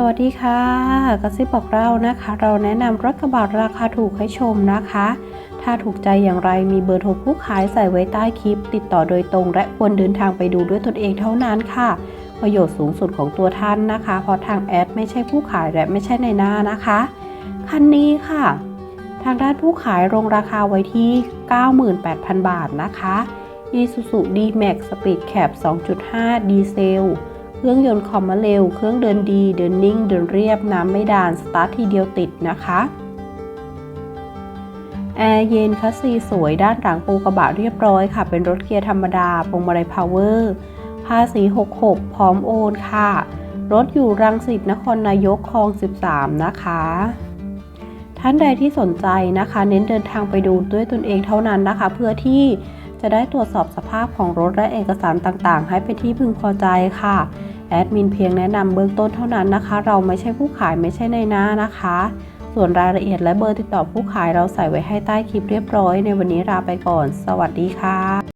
สวัสดีค่ะกระซิบบอกเรานะคะ เราแนะนำรถกระบะราคาถูกให้ชมนะคะ ถ้าถูกใจอย่างไรมีเบอร์โทรผู้ขายใส่ไว้ใต้คลิป ติดต่อโดยตรง และควรเดินทางไปดูด้วยตนเองเท่านั้นค่ะ ประโยชน์สูงสุดของตัวท่านนะคะ เพราะทางแอดไม่ใช่ผู้ขายและไม่ใช่ในหน้านะคะคันนี้ค่ะ ทางด้านผู้ขายลงราคาไว้ที่ 98,000 บาทนะคะ Isuzu D-Max Speed Cap 2.5 ดีเซล เครื่องยนต์คอมมาเร็ว เครื่องเดินดี เดินนิ่ง เดินเรียบ น้ำไม่ดาน สตาร์ททีเดียวติดนะคะแอร์เย็นคัสซีสวยด้านหลังปูกระบะเรียบร้อยค่ะ เป็นรถเกียร์ธรรมดาพวงมาลัยพาวเวอร์ภาษี 66 พร้อมโอนค่ะ รถอยู่รังสิตนครนายกคลอง 13 นะคะ ท่านใดที่สนใจนะคะ เน้นเดินทางไปดูด้วยตนเองเท่านั้นนะคะ เพื่อที่จะได้ตรวจสอบสภาพของรถและเอกสารต่างๆ ให้เป็นที่พึงพอใจค่ะ แอดมินเพียงแนะนำเบื้องต้นเท่านั้นนะคะ เราไม่ใช่ผู้ขายไม่ใช่ในหน้านะคะ ส่วนรายละเอียดและเบอร์ติดต่อผู้ขายเราใส่ไว้ให้ใต้คลิปเรียบร้อย ในวันนี้ลาไปก่อน สวัสดีค่ะ